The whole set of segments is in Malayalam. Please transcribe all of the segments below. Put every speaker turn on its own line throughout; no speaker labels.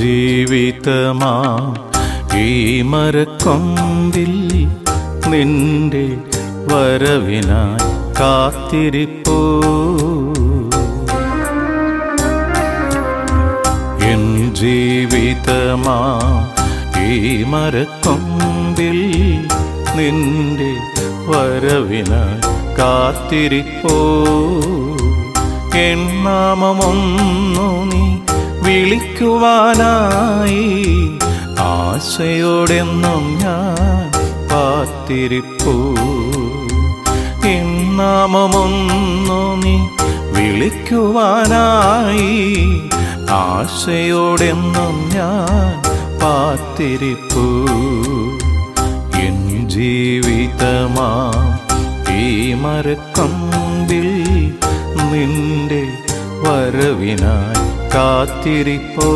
ജീവിതമാ. ഈ മരക്കൊമ്പിൽ നിന്റെ വരവിനായി കാത്തിരിപ്പൂ. എൻ ജീവിതമാ. ഈ മരക്കൊമ്പിൽ നിന്റെ വരവിനായി കാത്തിരിപ്പോ. എൻ നാമമൊന്നു നീ വിളിക്കുവാനായി. ആശയോടെന്നും ഞാൻ കാത്തിരിപ്പൂ. നാമമൊന്നു നീ വിളിക്കുവാനായി. ആശയോടെന്നും ഞാൻ കാത്തിരിപ്പൂ. എൻ ജീവിതമാ ഈ മരക്കമ്പിൽ നിന്റെ വരവിനായി കാത്തിരിപ്പോ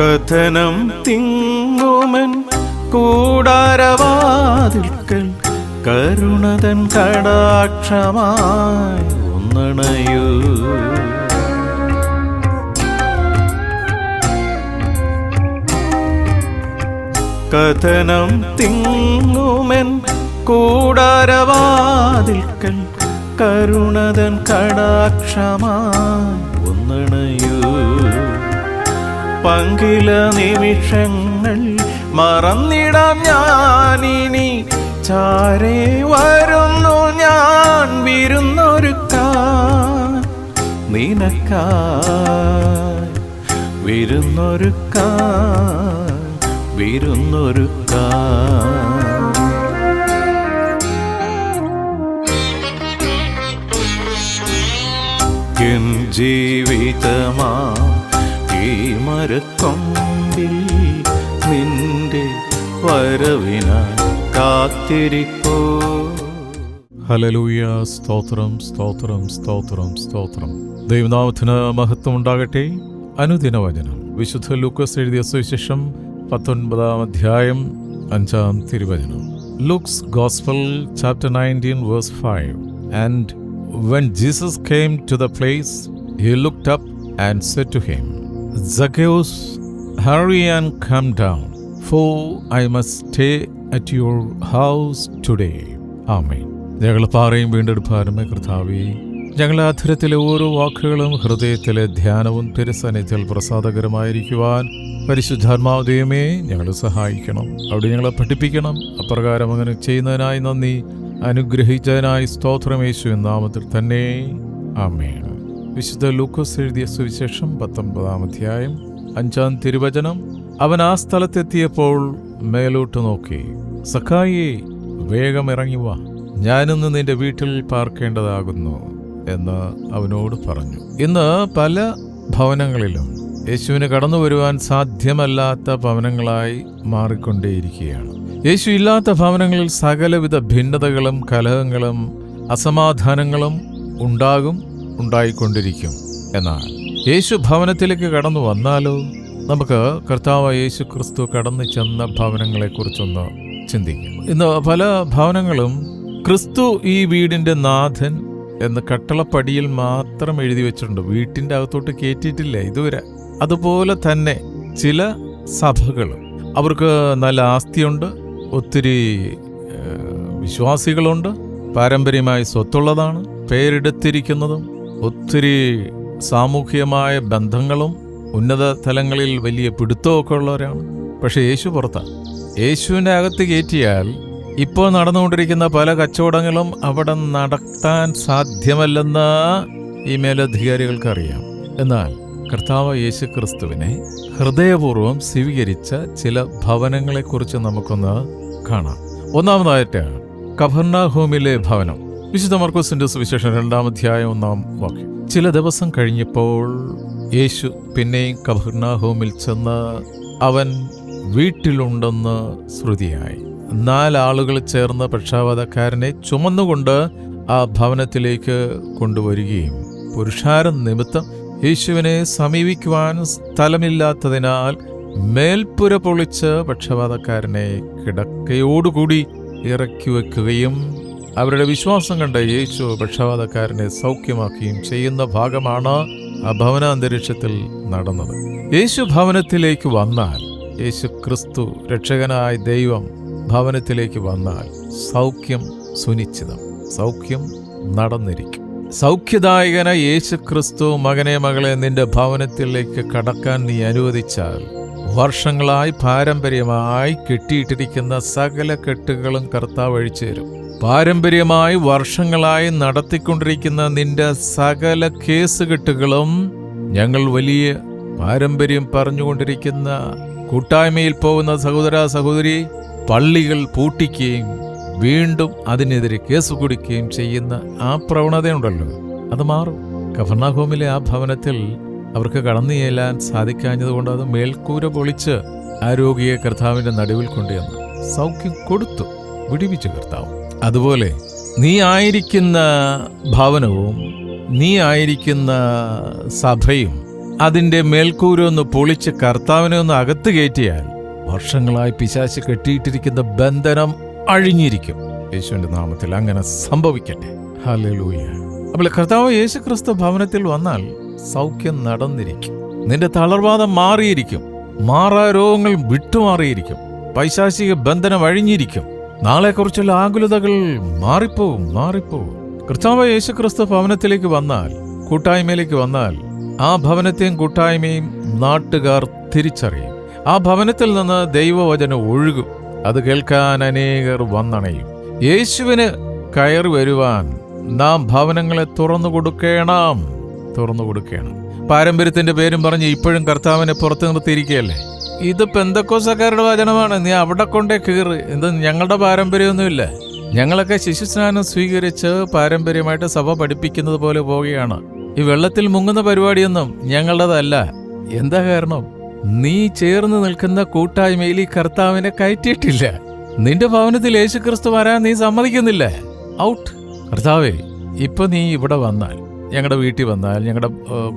കഥനം തിങ്ങുമൻ കരുണതൻ കടാക്ഷമായി ഒന്നണയൂ. കഥനം തിങ്ങുമെൻ കൂടാരവാതിൽക്കൽ കരുണതൻ കടാക്ഷമായി ഒന്നണയൂ. പങ്കില നിമിഷങ്ങൾ മറന്നിടാം ഞാനിനി ചാരേ വരുന്നു ഞാൻ വിരുന്നൊരുക്കാൻ നിനക്കായി വിരുന്നൊരുക്കാൻ വിരുന്നൊരുക്കാൻ എൻ ജീവിതമാ ഈ മരക്കൊമ്പിൽ നിന്റെ വരവിനായി കാത്തിരിപ്പോ
ഹലലൂയ സ്തോത്രം സ്തോത്രം സ്തോത്രം സ്തോത്രം ദൈവനാമത്തിന് മഹത്വം ഉണ്ടാകട്ടെ അനുദിന വചനം വിശുദ്ധ ലൂക്കസ് എഴുതിയ സുവിശേഷം പത്തൊൻപതാം അധ്യായം അഞ്ചാം തിരുവചനം Luke's gospel chapter nineteen verse five and when Jesus came to the place he looked up and said to him Zacchaeus, hurry and come down, for I must stay at your house today. ആമേൻ ഞങ്ങൾ പാറയും വീണ്ടെടുപ്പാരുമേ കർത്താവേ ഞങ്ങളെ അധരത്തിലെ ഓരോ വാക്കുകളും ഹൃദയത്തിലെ ധ്യാനവും തിരസന്നിധ്യൽ പ്രസാദകരമായിരിക്കുവാൻ പരിശുദ്ധാത്മാവ് ഞങ്ങളെ സഹായിക്കണം. അവിടെ ഞങ്ങളെ പഠിപ്പിക്കണം. അപ്രകാരം അങ്ങനെ ചെയ്യുന്നതിനായി നന്ദി. അനുഗ്രഹിച്ചതിനായി സ്തോത്രമേശു നാമത്തിൽ തന്നെ. ആമേൻ. വിശുദ്ധ ലൂക്കോസ് എഴുതിയ സുവിശേഷം പത്തൊമ്പതാം അധ്യായം അഞ്ചാം തിരുവചനം. അവൻ ആ സ്ഥലത്തെത്തിയപ്പോൾ മേലോട്ട് നോക്കി. സഖായിയെ വേഗം ഇറങ്ങി വാ. ഞാനിന്ന് നിന്റെ വീട്ടിൽ പാർക്കേണ്ടതാകുന്നു എന്ന് അവനോട് പറഞ്ഞു. ഇന്ന് പല ഭവനങ്ങളിലും യേശുവിന് കടന്നു വരുവാൻ സാധ്യമല്ലാത്ത ഭവനങ്ങളായി മാറിക്കൊണ്ടേയിരിക്കുകയാണ്. യേശു ഇല്ലാത്ത ഭവനങ്ങളിൽ സകലവിധ ഭിന്നതകളും കലഹങ്ങളും അസമാധാനങ്ങളും ഉണ്ടാകും ഉണ്ടായിക്കൊണ്ടിരിക്കും. എന്നാൽ യേശു ഭവനത്തിലേക്ക് കടന്നു വന്നാലോ? നമുക്ക് കർത്താവ് യേശു ക്രിസ്തു കടന്നു ചെന്ന ഭവനങ്ങളെക്കുറിച്ചൊന്ന് ചിന്തിക്കും. ഇന്ന് പല ഭവനങ്ങളും ക്രിസ്തു ഈ വീടിന്റെ നാഥൻ എന്ന് കട്ടളപ്പടിയിൽ മാത്രം എഴുതി വെച്ചിട്ടുണ്ട്. വീട്ടിന്റെ അകത്തോട്ട് കയറ്റിയിട്ടില്ല ഇതുവരെ. അതുപോലെ തന്നെ ചില സഭകളും. അവർക്ക് നല്ല ആസ്തിയുണ്ട് ഒത്തിരി വിശ്വാസികളുണ്ട് പാരമ്പര്യമായി സ്വത്തുള്ളതാണ് പേരെടുത്തിരിക്കുന്നതും ഒത്തിരി സാമൂഹികമായ ബന്ധങ്ങളും ഉന്നത തലങ്ങളിൽ വലിയ പിടുത്തമൊക്കെ ഉള്ളവരാണ്. പക്ഷെ യേശു പുറത്താ. യേശുവിന്റെ അകത്ത് കയറ്റിയാൽ ഇപ്പോൾ നടന്നുകൊണ്ടിരിക്കുന്ന പല കച്ചവടങ്ങളും അവിടെ നടത്താൻ സാധ്യമല്ലെന്ന് ഈ മേലധികാരികൾക്കറിയാം. എന്നാൽ കർത്താവ് യേശു ക്രിസ്തുവിനെ ഹൃദയപൂർവം സ്വീകരിച്ച ചില ഭവനങ്ങളെക്കുറിച്ച് നമുക്കൊന്ന് കാണാം. ഒന്നാമതായിട്ട് കഫർണാഹോമിലെ ഭവനം. വിശുദ്ധ മർക്കോസിന്റെ സുവിശേഷം രണ്ടാം അധ്യായം ഒന്നാം വാക്യം. ചില ദിവസം കഴിഞ്ഞപ്പോൾ യേശു പിന്നെയും കഫർണാഹോമിൽ ചെന്ന് അവൻ വീട്ടിലുണ്ടെന്ന് ശ്രുതിയായി. നാലാളുകൾ ചേർന്ന് പക്ഷാപാതക്കാരനെ ചുമന്നുകൊണ്ട് ആ ഭവനത്തിലേക്ക് കൊണ്ടുവരികയും പുരുഷാരം നിമിത്തം യേശുവിനെ സമീപിക്കുവാൻ സ്ഥലമില്ലാത്തതിനാൽ മേൽപ്പുര പൊളിച്ച് പക്ഷപാതക്കാരനെ കിടക്കയോടുകൂടി ഇറക്കി വെക്കുകയും അവരുടെ വിശ്വാസം കണ്ട യേശു പക്ഷപാതക്കാരനെ സൗഖ്യമാക്കുകയും ചെയ്യുന്ന ഭാഗമാണ് ആ ഭവനാന്തരീക്ഷത്തിൽ നടന്നത്. യേശു ഭവനത്തിലേക്ക് വന്നാൽ യേശു ക്രിസ്തു രക്ഷകനായ ദൈവം ഭവനത്തിലേക്ക് വന്നാൽ സൗഖ്യം സുനിശ്ചിതം. സൗഖ്യം നടന്നിരിക്കും. സൗഖ്യദായകന യേശു ക്രിസ്തു മകനെ മകളെ നിന്റെ ഭവനത്തിലേക്ക് കടക്കാൻ നീ അനുവദിച്ചാൽ വർഷങ്ങളായി പാരമ്പര്യമായി കെട്ടിയിട്ടിരിക്കുന്ന സകല കെട്ടുകളും കർത്താവ് അഴിച്ചു തരും പാരമ്പര്യമായി വർഷങ്ങളായി നടത്തിക്കൊണ്ടിരിക്കുന്ന നിന്റെ സകല കേസ് കെട്ടുകളും ഞങ്ങൾ വലിയ പാരമ്പര്യം പറഞ്ഞുകൊണ്ടിരിക്കുന്ന കൂട്ടായ്മയിൽ പോകുന്ന സഹോദര സഹോദരി പള്ളികൾ പൂട്ടിക്കുകയും വീണ്ടും അതിനെതിരെ കേസ് കൊടുക്കുകയും ചെയ്യുന്ന ആ പ്രവണതയുണ്ടല്ലോ. അത് മാറും. കഫർണാഹോമിലെ ആ ഭവനത്തിൽ അവർക്ക് കടന്നു ചെല്ലാൻ സാധിക്കാഞ്ഞതുകൊണ്ട് അത് മേൽക്കൂര പൊളിച്ച് ആ രോഗിയെ കർത്താവിന്റെ നടുവിൽ കൊണ്ടുവന്നു സൗഖ്യം കൊടുത്തു. വിടിവിച്ചു കർത്താവ്. അതുപോലെ നീ ആയിരിക്കുന്ന ഭവനവും നീ ആയിരിക്കുന്ന സഭയും അതിന്റെ മേൽക്കൂര ഒന്ന് പൊളിച്ച് കർത്താവിനെ ഒന്ന് അകത്ത് കയറ്റിയാൽ വർഷങ്ങളായി പിശാശ് കെട്ടിയിട്ടിരിക്കുന്ന ബന്ധനം അഴിഞ്ഞിരിക്കും. യേശുവിന്റെ നാമത്തിൽ അങ്ങനെ സംഭവിക്കട്ടെ. ഹലൂയ അപ്പോൾ കർത്താവ് യേശു ക്രിസ്തു ഭവനത്തിൽ വന്നാൽ സൗഖ്യം നടന്നിരിക്കും. നിന്റെ തളർവാദം മാറിയിരിക്കും. മാറാ രോഗങ്ങൾ വിട്ടുമാറിയിരിക്കും. പൈശാചിക ബന്ധനം അഴിഞ്ഞിരിക്കും. നാളെക്കുറിച്ചുള്ള ആകുലതകൾ മാറിപ്പോവും മാറിപ്പോവും. കർത്താവ് യേശു ക്രിസ്തു ഭവനത്തിലേക്ക് വന്നാൽ കൂട്ടായ്മയിലേക്ക് വന്നാൽ ആ ഭവനത്തെയും കൂട്ടായ്മയും നാട്ടുകാർ തിരിച്ചറിയും. ആ ഭവനത്തിൽ നിന്ന് ദൈവവചനം ഒഴുകും. അത് കേൾക്കാൻ അനേകർ വന്നണയും. യേശുവിന് കയറി വരുവാൻ നാം ഭവനങ്ങളെ തുറന്നു കൊടുക്കണം. തുറന്നു കൊടുക്കണം. പാരമ്പര്യത്തിന്റെ പേരും പറഞ്ഞ് ഇപ്പോഴും കർത്താവിനെ പുറത്തു നിർത്തിയിരിക്കുകയല്ലേ? ഇത് പെന്തക്കോസക്കാരുടെ വചനമാണ്. നീ അവിടെ കൊണ്ടേ കീറ്. എന്ത് ഞങ്ങളുടെ പാരമ്പര്യമൊന്നുമില്ല. ഞങ്ങളൊക്കെ ശിശുസ്നാനം സ്വീകരിച്ച് പാരമ്പര്യമായിട്ട് സഭ പഠിപ്പിക്കുന്നത് പോലെ പോവുകയാണ്. ഈ വെള്ളത്തിൽ മുങ്ങുന്ന പരിപാടിയൊന്നും ഞങ്ങളുടേതല്ല. എന്താ കാരണം? നീ ചേർന്ന് നിൽക്കുന്ന കൂട്ടായ്മയിൽ ഈ കർത്താവിനെ കയറ്റിയിട്ടില്ല. നിന്റെ ഭവനത്തിൽ യേശുക്രിസ്തു വരാൻ നീ സമ്മതിക്കുന്നില്ല. ഔട്ട്. കർത്താവേ ഇപ്പൊ നീ ഇവിടെ വന്നാൽ ഞങ്ങളുടെ വീട്ടിൽ വന്നാൽ ഞങ്ങളുടെ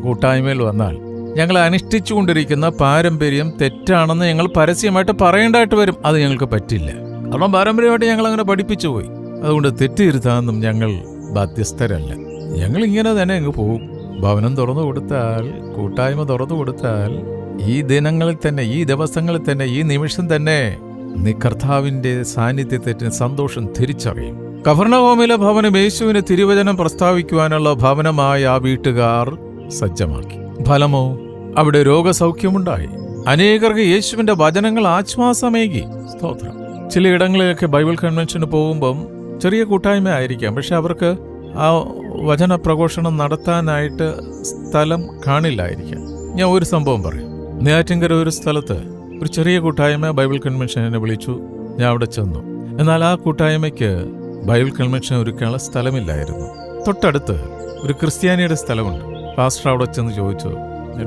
കൂട്ടായ്മയിൽ വന്നാൽ ഞങ്ങൾ അനുഷ്ഠിച്ചുകൊണ്ടിരിക്കുന്ന പാരമ്പര്യം തെറ്റാണെന്ന് ഞങ്ങൾ പരസ്യമായിട്ട് പറയേണ്ടതായിട്ട് വരും. അത് ഞങ്ങൾക്ക് പറ്റില്ല. കാരണം പാരമ്പര്യമായിട്ട് ഞങ്ങൾ അങ്ങനെ പഠിപ്പിച്ചു പോയി അതുകൊണ്ട് തെറ്റിയിരുത്താനൊന്നും ഞങ്ങൾ ബാധ്യസ്ഥരല്ല. ഞങ്ങൾ ഇങ്ങനെ തന്നെ അങ്ങ് പോകും. ഭവനം തുറന്നു കൊടുത്താൽ കൂട്ടായ്മ തുറന്നു കൊടുത്താൽ ഈ ദിനങ്ങളിൽ തന്നെ ഈ ദിവസങ്ങളിൽ തന്നെ ഈ നിമിഷം തന്നെ നീ കർത്താവിന്റെ സാന്നിധ്യത്തെ സന്തോഷം തിരിച്ചറിയും. കഫർണഹോമിലെ ഭവനം യേശുവിന് തിരുവചനം പ്രസ്താവിക്കുവാനുള്ള ഭവനമായ ആ വീട്ടുകാർ സജ്ജമാക്കി. ഫലമോ അവിടെ രോഗസൗഖ്യമുണ്ടായി. അനേകർക്ക് യേശുവിന്റെ വചനങ്ങൾ ആശ്വാസമേകി. സ്തോത്രം. ചിലയിടങ്ങളിലൊക്കെ ബൈബിൾ കൺവെൻഷന് പോകുമ്പം ചെറിയ കൂട്ടായ്മ ആയിരിക്കാം പക്ഷെ അവർക്ക് ആ വചന പ്രഘോഷണം നടത്താനായിട്ട് സ്ഥലം കാണില്ലായിരിക്കാം. ഞാൻ ഒരു സംഭവം പറയും. നെയ്യാറ്റിൻകര ഒരു സ്ഥലത്ത് ഒരു ചെറിയ കൂട്ടായ്മ ബൈബിൾ കൺവെൻഷൻ എന്നെ വിളിച്ചു. ഞാൻ അവിടെ ചെന്നു. എന്നാൽ ആ കൂട്ടായ്മയ്ക്ക് ബൈബിൾ കൺവെൻഷൻ ഒരുക്കാനുള്ള സ്ഥലമില്ലായിരുന്നു. തൊട്ടടുത്ത് ഒരു ക്രിസ്ത്യാനിയുടെ സ്ഥലമുണ്ട്. പാസ്റ്റർ അവിടെ ചെന്ന് ചോദിച്ചു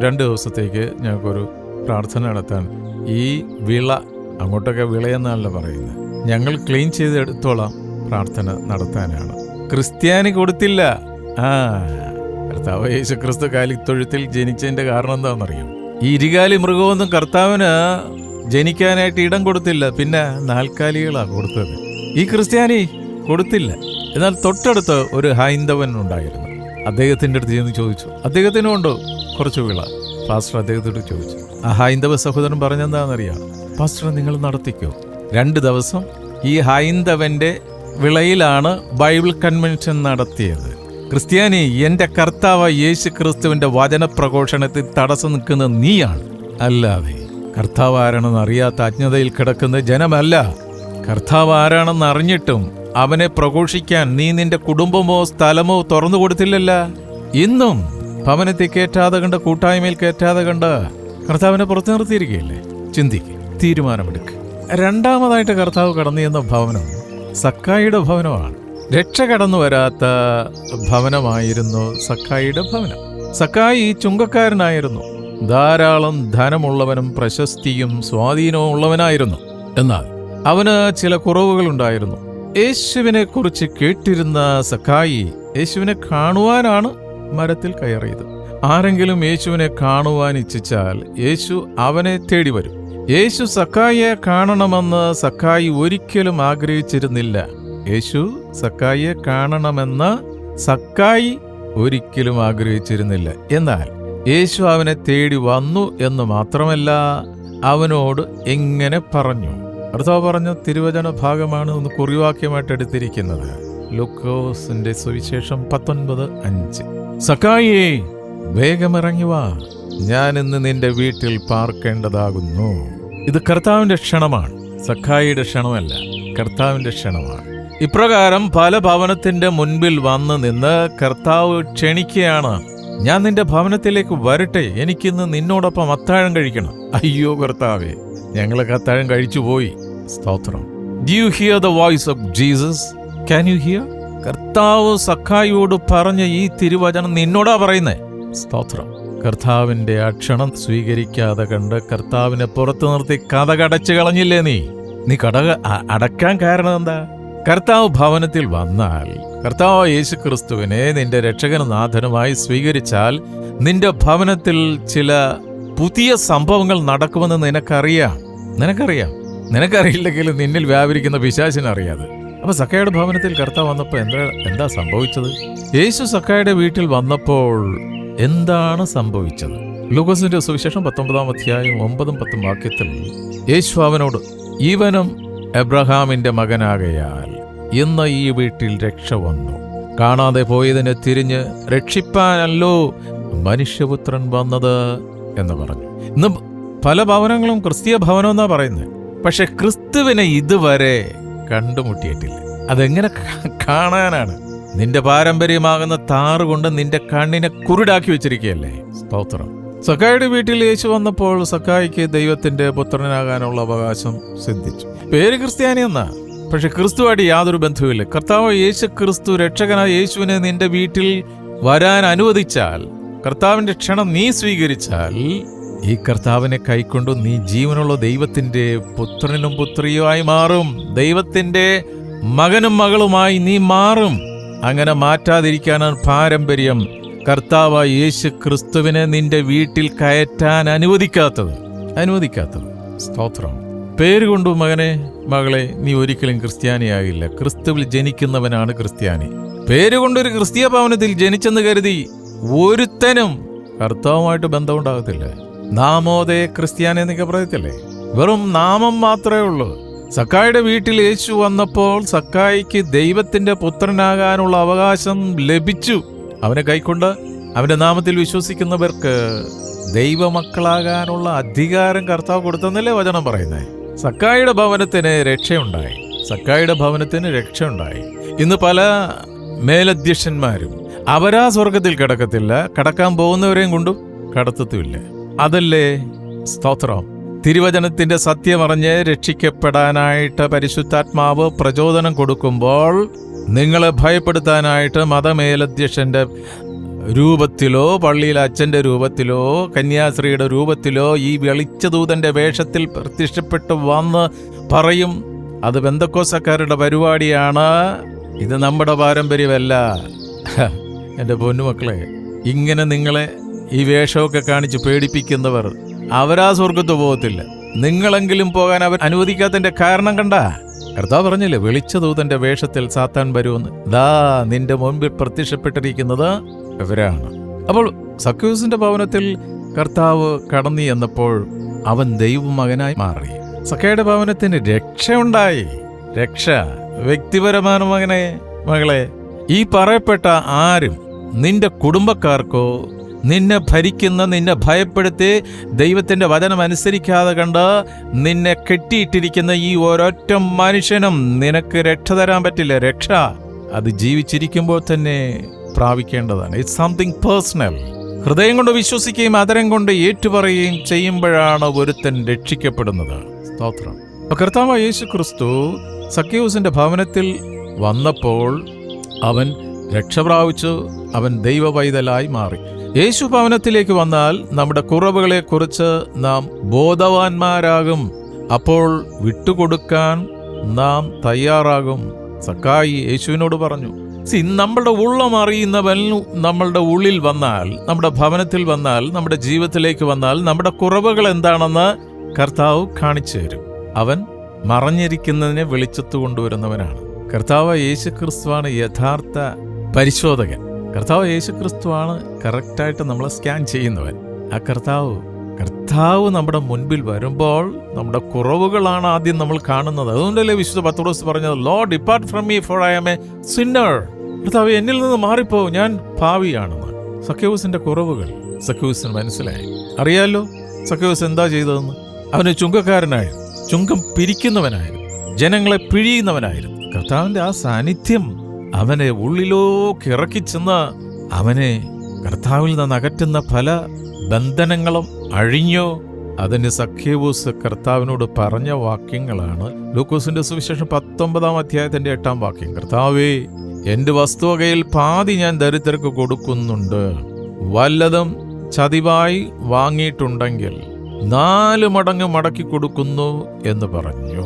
രണ്ട് ദിവസത്തേക്ക് ഞങ്ങൾക്കൊരു പ്രാർത്ഥന നടത്താൻ ഈ വിള അങ്ങോട്ടൊക്കെ വിളയെന്നാണല്ലോ പറയുന്നത്. ഞങ്ങൾ ക്ലീൻ ചെയ്ത് എടുത്തോളാം പ്രാർത്ഥന നടത്താനാണ്. ക്രിസ്ത്യാനി കൊടുത്തില്ല. ആ കർത്താവ് യേശു ക്രിസ്തു കാലിത്തൊഴുത്തിൽ ജനിച്ചതിന്റെ കാരണം എന്താണെന്നറിയാം? ഈ ഇരുകാലി മൃഗമൊന്നും കർത്താവിന് ജനിക്കാനായിട്ട് ഇടം കൊടുത്തില്ല. പിന്നെ നാൽക്കാലികളാ കൊടുത്തത്. ഈ ക്രിസ്ത്യാനി കൊടുത്തില്ല. എന്നാൽ തൊട്ടടുത്ത് ഒരു ഹൈന്ദവൻ ഉണ്ടായിരുന്നു. അദ്ദേഹത്തിന്റെ അടുത്ത് ചെന്ന് ചോദിച്ചു. അദ്ദേഹത്തിനും ഉണ്ടോ? കുറച്ച് വിള. പാസ്റ്റർ അദ്ദേഹത്തോട് ചോദിച്ചു. ആ ഹൈന്ദവ സഹോദരൻ പറഞ്ഞെന്താണെന്നറിയാം? പാസ്റ്റർ നിങ്ങൾ നടത്തിക്കോ. രണ്ട് ദിവസം ഈ ഹൈന്ദവന്റെ വിളയിലാണ് ബൈബിൾ കൺവെൻഷൻ നടത്തിയത്. ക്രിസ്ത്യാനി എന്റെ കർത്താവ് യേശു ക്രിസ്തുവിന്റെ വചനപ്രഘോഷണത്തിൽ തടസ്സം നിൽക്കുന്ന നീയാണ്. അല്ലാതെ കർത്താവ് ആരാണെന്ന് അറിയാത്ത അജ്ഞതയിൽ കിടക്കുന്ന ജനമല്ല. കർത്താവ് ആരാണെന്ന് അറിഞ്ഞിട്ടും അവനെ പ്രഘോഷിക്കാൻ നീ നിന്റെ കുടുംബമോ സ്ഥലമോ തുറന്നു കൊടുത്തില്ലല്ല. ഇന്നും ഭവനത്തിൽ കയറ്റാതെ കണ്ട് കൂട്ടായ്മയിൽ കയറ്റാതെ കണ്ട് കർത്താവിനെ പുറത്തു നിർത്തിയിരിക്കുകയല്ലേ? ചിന്തിക്ക് തീരുമാനമെടുക്കുക രണ്ടാമതായിട്ട് കർത്താവ് കടന്നു ചെന്ന ഭവനം സക്കായിയുടെ ഭവനമാണ്. രക്ഷ കടന്നു വരാത്ത ഭവനമായിരുന്നു സക്കായിയുടെ ഭവനം. സക്കായി ചുങ്കക്കാരനായിരുന്നു. ധാരാളം ധനമുള്ളവനും പ്രശസ്തിയും സ്വാധീനവും ഉള്ളവനായിരുന്നു. എന്നാൽ അവന് ചില കുറവുകളുണ്ടായിരുന്നു. യേശുവിനെ കുറിച്ച് കേട്ടിരുന്ന സഖായി യേശുവിനെ കാണുവാനാണ് മരത്തിൽ കയറിയത്. ആരെങ്കിലും യേശുവിനെ കാണുവാൻ ഇച്ഛിച്ചാൽ യേശു അവനെ തേടി വരും. യേശു സക്കായിയെ കാണണമെന്ന് സക്കായി ഒരിക്കലും ആഗ്രഹിച്ചിരുന്നില്ല. യേശു സക്കായിയെ കാണണമെന്ന് സക്കായി ഒരിക്കലും ആഗ്രഹിച്ചിരുന്നില്ല. എന്നാൽ യേശു അവനെ തേടി വന്നു എന്ന് മാത്രമല്ല അവനോട് എങ്ങനെ പറഞ്ഞു? അടുത്ത പറഞ്ഞ തിരുവചന ഭാഗമാണ് ഒന്ന് കുറിവാക്യമായിട്ട് എടുത്തിരിക്കുന്നത്. ലുക്കോസിന്റെ സുവിശേഷം പത്തൊൻപത് അഞ്ച്. സക്കായിയെ വേഗമിറങ്ങി വാ. ഞാൻ ഇന്ന് നിന്റെ വീട്ടിൽ പാർക്കേണ്ടതാകുന്നു. ഇത് കർത്താവിന്റെ ക്ഷണമാണ്. സഖായിയുടെ ക്ഷണമല്ല കർത്താവിന്റെ ക്ഷണമാണ്. ഇപ്രകാരം പല ഭവനത്തിന്റെ മുൻപിൽ വന്ന് നിന്ന് കർത്താവ് ക്ഷണിക്കുകയാണ് ഞാൻ നിന്റെ ഭവനത്തിലേക്ക് വരട്ടെ എനിക്കിന്ന് നിന്നോടൊപ്പം അത്താഴം കഴിക്കണം. അയ്യോ കർത്താവേ ഞങ്ങളൊക്കെ അത്താഴം കഴിച്ചു പോയി. സ്തോത്രം. Do you hear the voice of Jesus can you hear കർത്താവ് സഖായിയോട് പറഞ്ഞ ഈ തിരുവചനം നിന്നോടാ പറയുന്നേ. സ്തോത്രം. കർത്താവിന്റെ ആ ക്ഷണം സ്വീകരിക്കാതെ കണ്ട് കർത്താവിനെ പുറത്തു നിർത്തി കഥ കടച്ചു കളഞ്ഞില്ലേ നീ? നീ കട അടക്കാൻ കാരണം എന്താ? കർത്താവ് ഭവനത്തിൽ വന്നാൽ കർത്താവ് യേശു ക്രിസ്തുവിനെ നിന്റെ രക്ഷകനും നാഥനുമായി സ്വീകരിച്ചാൽ നിന്റെ ഭവനത്തിൽ ചില പുതിയ സംഭവങ്ങൾ നടക്കുമെന്ന് നിനക്കറിയാം. നിനക്കറിയാം. നിനക്കറിയില്ലെങ്കിൽ നിന്നിൽ വ്യാപരിക്കുന്ന പിശാചിനറിയാതെ അപ്പൊ സക്കയുടെ ഭവനത്തിൽ കർത്താവ് വന്നപ്പോൾ എന്താ എന്താ സംഭവിച്ചത്? യേശു സക്കായുടെ വീട്ടിൽ വന്നപ്പോൾ എന്താണ് സംഭവിച്ചത്? ലൂക്കോസിന്റെ സുവിശേഷം പത്തൊമ്പതാം അധ്യായം ഒമ്പതും പത്തും വാക്യത്തിൽ യേശു അവനോട് ഈവനും എബ്രഹാമിന്റെ മകനാകയാൽ ഇന്ന് ഈ വീട്ടിൽ രക്ഷ വന്നു. കാണാതെ പോയതിനെ തിരിഞ്ഞ് രക്ഷിപ്പാനല്ലോ മനുഷ്യപുത്രൻ വന്നത് എന്ന് പറഞ്ഞു. ഇന്ന് പല ഭവനങ്ങളും ക്രിസ്തീയ ഭവനം എന്നാ പറയുന്നത്. പക്ഷെ ക്രിസ്തുവിനെ ഇതുവരെ കണ്ടുമുട്ടിയിട്ടില്ല. അതെങ്ങനെ കാണാനാണ്? നിന്റെ പാരമ്പര്യമാകുന്ന താറുകൊണ്ട് നിന്റെ കണ്ണിനെ കുരുടാക്കി വെച്ചിരിക്കുകയല്ലേ? സ്തോത്രം. സക്കായുടെ വീട്ടിൽ യേശു വന്നപ്പോൾ സക്കായിക്ക് ദൈവത്തിന്റെ പുത്രനാകാനുള്ള അവകാശം സിദ്ധിച്ചു. പേര് ക്രിസ്ത്യാനി എന്നാ? പക്ഷെ ക്രിസ്തുവായിട്ട് യാതൊരു ബന്ധവുമില്ല. കർത്താവ് യേശു ക്രിസ്തു രക്ഷകനായ യേശുവിനെ നിന്റെ വീട്ടിൽ വരാൻ അനുവദിച്ചാൽ കർത്താവിന്റെ ക്ഷണം നീ സ്വീകരിച്ചാൽ ഈ കർത്താവിനെ കൈക്കൊണ്ട് നീ ജീവനുള്ള ദൈവത്തിന്റെ പുത്രനും പുത്രിയുമായി മാറും. ദൈവത്തിന്റെ മകനും മകളുമായി നീ മാറും. അങ്ങനെ മാറ്റാതിരിക്കാനാണ് പാരമ്പര്യം കർത്താവായ യേശു ക്രിസ്തുവിനെ നിന്റെ വീട്ടിൽ കയറ്റാൻ അനുവദിക്കാത്തത്. അനുവദിക്കാത്തത്. സ്തോത്രം. പേര് പേരുകൊണ്ടു മകനെ മകളെ നീ ഒരിക്കലും ക്രിസ്ത്യാനിയാകില്ല. ക്രിസ്തുവിൽ ജനിക്കുന്നവനാണ് ക്രിസ്ത്യാനി. പേരുകൊണ്ടൊരു ക്രിസ്തീയ ഭവനത്തിൽ ജനിച്ചെന്ന് കരുതി ഒരുത്തനും കർത്താവുമായിട്ട് ബന്ധമുണ്ടാകത്തില്ല. നാമോദയ ക്രിസ്ത്യാനി എന്നൊക്കെ പറയത്തില്ലേ? വെറും നാമം മാത്രമേ ഉള്ളൂ. സക്കായിയുടെ വീട്ടിൽ യേശു വന്നപ്പോൾ സക്കായിക്ക് ദൈവത്തിന്റെ പുത്രനാകാനുള്ള അവകാശം ലഭിച്ചു. അവനെ കൈക്കൊണ്ട് അവന്റെ നാമത്തിൽ വിശ്വസിക്കുന്നവർക്ക് ദൈവമക്കളാകാനുള്ള അധികാരം കർത്താവ് കൊടുത്തെന്നല്ലേ വചനം പറയുന്നത് സക്കായിയുടെ ഭവനത്തിന് രക്ഷയുണ്ടായി. സക്കായിയുടെ ഭവനത്തിന് രക്ഷയുണ്ടായി. ഇന്ന് പല മേലധ്യക്ഷന്മാരും അവരാ സ്വർഗത്തിൽ കിടക്കത്തില്ല. കടക്കാൻ പോകുന്നവരെയും കൊണ്ടും കടത്തത്തുമില്ല. അതല്ലേ സ്തോത്രം? തിരുവചനത്തിന്റെ സത്യമറിഞ്ഞ് രക്ഷിക്കപ്പെടാനായിട്ട് പരിശുദ്ധാത്മാവ് പ്രചോദനം കൊടുക്കുമ്പോൾ നിങ്ങളെ ഭയപ്പെടുത്താനായിട്ട് മതമേലധ്യക്ഷന്റെ രൂപത്തിലോ പള്ളിയിലെ അച്ഛന്റെ രൂപത്തിലോ കന്യാസ്ത്രീയുടെ രൂപത്തിലോ ഈ വെളിച്ചദൂതന്റെ വേഷത്തിൽ പ്രത്യക്ഷപ്പെട്ട് വന്ന് പറയും. അത് ബന്ധക്കോസക്കാരുടെ പരിപാടിയാണ്. ഇത് നമ്മുടെ പാരമ്പര്യമല്ല. എന്റെ പൊന്നുമക്കളെ ഇങ്ങനെ നിങ്ങളെ ഈ വേഷമൊക്കെ കാണിച്ച് പേടിപ്പിക്കുന്നവർ അവരാ സ്വർഗത്ത് പോകത്തില്ല നിങ്ങളെങ്കിലും പോകാൻ അവർ അനുവദിക്കാത്തതിന്റെ കാരണം കണ്ട? കർത്താവ് പറഞ്ഞില്ലേ വെളിച്ചദൂതന്റെ വേഷത്തിൽ സാത്താൻ വരുമെന്ന്. ദാ നിന്റെ മുൻപിൽ പ്രത്യക്ഷപ്പെട്ടിരിക്കുന്നത് ഇവരാണ്. അപ്പോൾ സക്യൂസിന്റെ ഭവനത്തിൽ കർത്താവ് കടന്നു എന്നപ്പോൾ അവൻ ദൈവമകനായി മാറി. സഖയുടെ ഭവനത്തിന് രക്ഷയുണ്ടായി. രക്ഷ. വ്യക്തിപരമാണ് മകനെ? മകളെ ഈ പറയപ്പെട്ട ആരും നിന്റെ കുടുംബക്കാർക്കോ നിന്നെ ഭരിക്കുന്ന നിന്നെ ഭയപ്പെടുത്തി ദൈവത്തിന്റെ വചനം അനുസരിക്കാതെ കണ്ട് നിന്നെ കെട്ടിയിട്ടിരിക്കുന്ന ഈ ഒരൊറ്റ മനുഷ്യനും നിനക്ക് രക്ഷ തരാൻ പറ്റില്ല. രക്ഷ അത് ജീവിച്ചിരിക്കുമ്പോൾ തന്നെ പ്രാപിക്കേണ്ടതാണ്. ഇറ്റ്സ് സംതിങ് പേഴ്സണൽ ഹൃദയം കൊണ്ട് വിശ്വസിക്കുകയും അതരം കൊണ്ട് ഏറ്റുപറയുകയും ചെയ്യുമ്പോഴാണ് ഒരുത്തൻ രക്ഷിക്കപ്പെടുന്നത്. സ്തോത്രം. കർത്താവ് യേശു ക്രിസ്തു സഖ്യൂസിന്റെ ഭവനത്തിൽ വന്നപ്പോൾ അവൻ രക്ഷ പ്രാപിച്ചു അവൻ ദൈവവൈതലായി മാറി. യേശു ഭവനത്തിലേക്ക് വന്നാൽ നമ്മുടെ കുറവുകളെക്കുറിച്ച് നാം ബോധവാന്മാരാകും. അപ്പോൾ വിട്ടുകൊടുക്കാൻ നാം തയ്യാറാകും. സക്കായി യേശുവിനോട് പറഞ്ഞു സി നമ്മളുടെ ഉള്ളം അറിയുന്നവൻ നമ്മളുടെ ഉള്ളിൽ വന്നാൽ നമ്മുടെ ഭവനത്തിൽ വന്നാൽ നമ്മുടെ ജീവിതത്തിലേക്ക് വന്നാൽ നമ്മുടെ കുറവുകൾ എന്താണെന്ന് കർത്താവ് കാണിച്ചു തരും. അവൻ മറഞ്ഞിരിക്കുന്നതിനെ വെളിച്ചത്ത് കൊണ്ടുവരുന്നവനാണ്. കർത്താവ് യേശു ക്രിസ്തുവാണ് യഥാർത്ഥ പരിശോധകൻ. കർത്താവ് യേശു ക്രിസ്തുവാണ് കറക്റ്റായിട്ട് നമ്മളെ സ്കാൻ ചെയ്യുന്നവൻ. ആ കർത്താവ് കർത്താവ് നമ്മുടെ മുൻപിൽ വരുമ്പോൾ നമ്മുടെ കുറവുകളാണ് ആദ്യം നമ്മൾ കാണുന്നത്. അതുകൊണ്ടല്ലേ വിശുദ്ധ പത്രോസ് പറഞ്ഞത് lo depart from me for I am a sinner കർത്താവ് എന്നിൽ നിന്ന് മാറിപ്പോ ഞാൻ ഭാവിയാണെന്ന് സഖ്യൂസിന്റെ കുറവുകൾ. സഖ്യൂസിന് മനസ്സിലായി. അറിയാലോ സഖ്യൂസ് എന്താ ചെയ്തതെന്ന്? അവന് ചുങ്കക്കാരനായിരുന്നു ചുങ്കം പിരിക്കുന്നവനായിരുന്നു. ജനങ്ങളെ പിഴിയുന്നവനായിരുന്നു. കർത്താവിന്റെ ആ സാന്നിധ്യം അവനെ ഉള്ളിലോക്ക് ഇറക്കിച്ചെന്ന് അവനെ കർത്താവിൽ നിന്ന് അകറ്റുന്ന പല ബന്ധനങ്ങളും അഴിഞ്ഞോ അതിന് സഖ്യവൂസ് കർത്താവിനോട് പറഞ്ഞ വാക്യങ്ങളാണ്. ലൂക്കോസിന്റെ സുവിശേഷം പത്തൊമ്പതാം അധ്യായത്തിന്റെ എട്ടാം വാക്യം. കർത്താവേ എന്റെ വസ്തുവകയിൽ പാതി ഞാൻ ദരിദ്രർക്ക് കൊടുക്കുന്നുണ്ട്. വല്ലതും ചതിവായി വാങ്ങിയിട്ടുണ്ടെങ്കിൽ നാല് മടങ്ങ് മടക്കി കൊടുക്കുന്നു എന്ന് പറഞ്ഞു.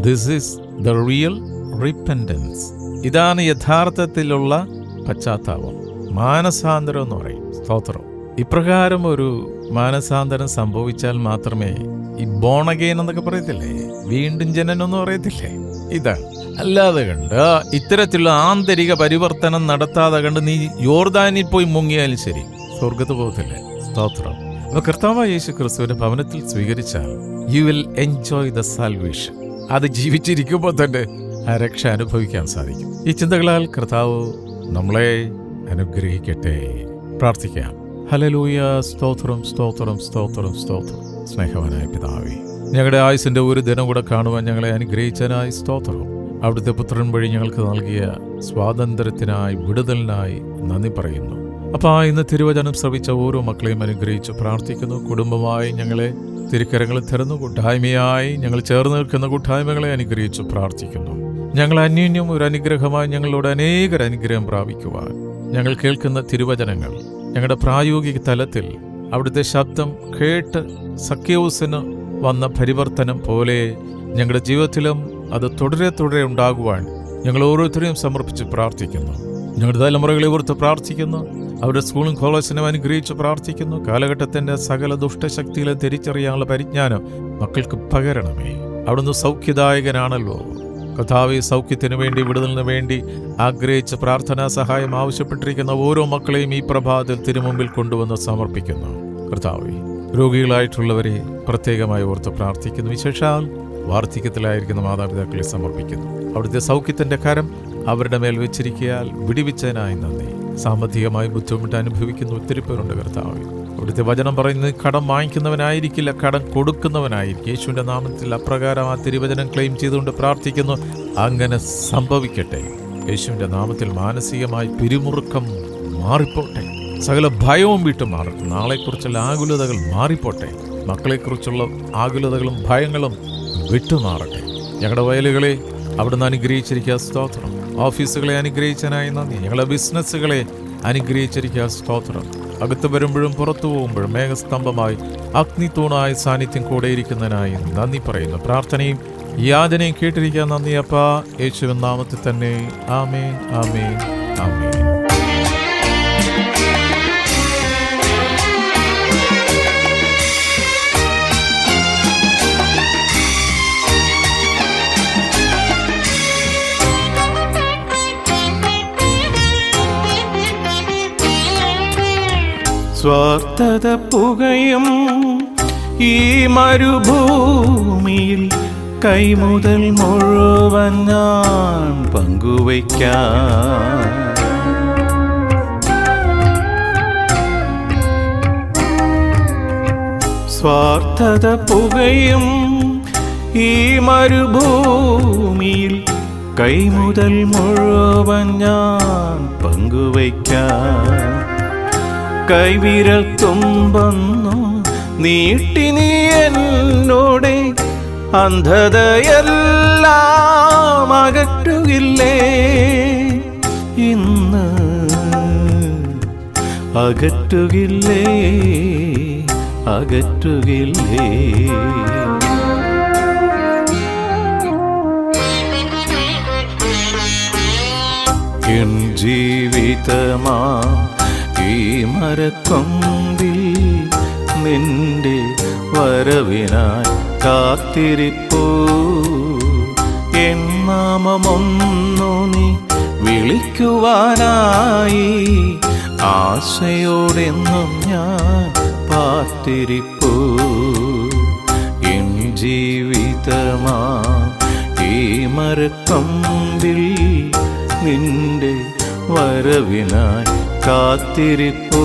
This is the real repentance ഇതാണ് യഥാർത്ഥത്തിലുള്ള പശ്ചാത്താപം. മാനസാന്തരം എന്ന് പറയും. സ്തോത്രം. ഇപ്രകാരം ഒരു മാനസാന്തരം സംഭവിച്ചാൽ മാത്രമേ ഈ ബോണഗെയിൻ എന്നൊക്കെ പറയത്തില്ലേ? വീണ്ടും ജനനം എന്ന് പറയത്തില്ലേ? ഇതാണ്. അല്ലാതെ കണ്ട് ഇത്തരത്തിലുള്ള ആന്തരിക പരിവർത്തനം നടത്താതെ കണ്ട് നീ യോർദാനിൽ പോയി മുങ്ങിയാലും ശരി. സ്വർഗത്ത് പോകത്തില്ലേ? സ്തോത്രം. അപ്പൊ കർത്താവ് യേശു ക്രിസ്തുവിന്റെ ഭവനത്തിൽ സ്വീകരിച്ചാൽ you will enjoy the salvation അത് ജീവിച്ചിരിക്കുമ്പോൾ തന്നെ രക്ഷ അനുഭവിക്കാൻ സാധിക്കും. ഈ ചിന്തകളാൽ കർത്താവ് നമ്മളെ അനുഗ്രഹിക്കട്ടെ. പ്രാർത്ഥിക്കാം. ഹലലൂയ സ്തോത്രം സ്തോത്രം സ്തോത്രം സ്തോത്രം. സ്നേഹവനായ പിതാവേ ഞങ്ങളുടെ ആയുസിന്റെ ഒരു ദിനം കൂടെ കാണുവാൻ ഞങ്ങളെ അനുഗ്രഹിച്ചതിനായി സ്തോത്രം. അവിടുത്തെ പുത്രൻ വഴി ഞങ്ങൾക്ക് നൽകിയ സ്വാതന്ത്ര്യത്തിനായി വിടുതലിനായി നന്ദി പറയുന്നു. അപ്പൊ ആ ഇന്ന് തിരുവചനം ശ്രവിച്ച ഓരോ മക്കളെയും അനുഗ്രഹിച്ച് പ്രാർത്ഥിക്കുന്നു. കുടുംബമായി ഞങ്ങളെ തിരുക്കരങ്ങളിൽ തരുന്നു. കൂട്ടായ്മയായി ഞങ്ങൾ ചേർന്ന് നിൽക്കുന്ന കൂട്ടായ്മകളെ അനുഗ്രഹിച്ച് പ്രാർത്ഥിക്കുന്നു. ഞങ്ങൾ അന്യോന്യം ഒരു അനുഗ്രഹമായി ഞങ്ങളോട് അനേകർ അനുഗ്രഹം പ്രാപിക്കുവാൻ. ഞങ്ങൾ കേൾക്കുന്ന തിരുവചനങ്ങൾ ഞങ്ങളുടെ പ്രായോഗിക തലത്തിൽ അവിടുത്തെ ശബ്ദം കേട്ട് സഖ്യൗസിന് വന്ന പരിവർത്തനം പോലെ ഞങ്ങളുടെ ജീവിതത്തിലും അത് തുടരെ തുടരെ ഉണ്ടാകുവാൻ ഞങ്ങൾ ഓരോരുത്തരെയും സമർപ്പിച്ച് പ്രാർത്ഥിക്കുന്നു. ഞങ്ങളുടെ തലമുറകളെ ഓർത്ത് പ്രാർത്ഥിക്കുന്നു. അവരുടെ സ്കൂളും കോളേജിനും അനുഗ്രഹിച്ച് പ്രാർത്ഥിക്കുന്നു. കാലഘട്ടത്തിന്റെ സകല ദുഷ്ടശക്തികളെ തിരിച്ചറിയാനുള്ള പരിജ്ഞാനം മക്കൾക്ക് പകരണമേ. അവിടുന്ന് സൗഖ്യദായകനാണല്ലോ. കഥാവി സൗഖ്യത്തിനു വേണ്ടി വിടുതലിനു വേണ്ടി ആഗ്രഹിച്ച് പ്രാർത്ഥനാ സഹായം ആവശ്യപ്പെട്ടിരിക്കുന്ന ഓരോ മക്കളെയും ഈ പ്രഭാതത്തിൽ തിരുമുമ്പിൽ കൊണ്ടുവന്ന് സമർപ്പിക്കുന്നു. കർത്താവി രോഗികളായിട്ടുള്ളവരെ പ്രത്യേകമായി ഓർത്ത് പ്രാർത്ഥിക്കുന്നു. വിശേഷാൽ വാർദ്ധക്യത്തിലായിരിക്കുന്ന മാതാപിതാക്കളെ സമർപ്പിക്കുന്നു. അവിടുത്തെ സൗഖ്യത്തിന്റെ കരം അവരുടെ മേൽ വെച്ചിരിക്കയാൽ വിടിവിച്ചതിനായി നന്ദി. സാമ്പത്തികമായി ബുദ്ധിമുട്ട് അനുഭവിക്കുന്ന ഒത്തിരി പേരുണ്ട് കർത്താവ്. അവിടുത്തെ വചനം പറയുന്നത് കടം വാങ്ങിക്കുന്നവനായിരിക്കില്ല കടം കൊടുക്കുന്നവനായിരിക്കും. യേശുവിന്റെ നാമത്തിൽ അപ്രകാരം ആ തിരുവചനം ക്ലെയിം ചെയ്തുകൊണ്ട് പ്രാർത്ഥിക്കുന്നു. അങ്ങനെ സംഭവിക്കട്ടെ. യേശുവിന്റെ നാമത്തിൽ മാനസികമായി പിരിമുറുക്കം മാറിപ്പോട്ടെ. സകല ഭയവും വിട്ടു മാറും നാളെക്കുറിച്ചുള്ള ആകുലതകൾ മാറിപ്പോട്ടെ. മക്കളെക്കുറിച്ചുള്ള ആകുലതകളും ഭയങ്ങളും വിട്ടുമാറട്ടെ ഞങ്ങളുടെ വയലുകളെ അവിടുന്ന് അനുഗ്രഹിച്ചിരിക്കുക സ്തോത്രം. ഓഫീസുകളെ അനുഗ്രഹിച്ചനായി നന്ദി. ഞങ്ങളുടെ ബിസിനസ്സുകളെ അനുഗ്രഹിച്ചിരിക്കുക സ്തോത്രം. അകത്ത് വരുമ്പോഴും പുറത്തു പോകുമ്പോഴും മേഘസ്തംഭമായി അഗ്നി തൂണായി സാന്നിധ്യം കൂടെയിരിക്കുന്നതിനായി നന്ദി പറയുന്നു. പ്രാർത്ഥനയും യാചനയും കേട്ടിരിക്കാൻ നന്ദി അപ്പ. യേശുവിൻ നാമത്തിൽ തന്നെ. ആമേൻ ആമേൻ ആമേൻ.
സ്വാർത്ഥത പുകയും ഈ മരുഭൂമിയിൽ കൈമുതൽ മുഴുവൻ ഞാൻ പങ്കുവയ്ക്കാം. സ്വാർത്ഥത പുകയും ഈ മരുഭൂമിയിൽ കൈമുതൽ മുഴുവൻ ഞാൻ പങ്കുവയ്ക്കാം. കൈവിരൽ തുമ്പന്നു. നീട്ടി നീ എന്നോടെ അന്ധതയെല്ലാം അകറ്റുകില്ലേ? ഇന്ന് അകറ്റുകില്ലേ? അകറ്റുകില്ലേ? എൻ ജീവിതമാ മരക്കൊമ്പിൽ നിന്റെ വരവിനായി കാത്തിരിപ്പൂ. എൻ നാമമൊന്നു നീ വിളിക്കുവാനായി ആശയോടെന്നും ഞാൻ പാത്തിരിപ്പൂ എൻ ജീവിതമാ ഈ മരക്കൊമ്പിൽ നിന്റെ വരവിനായി കാത്തിരിപ്പൂ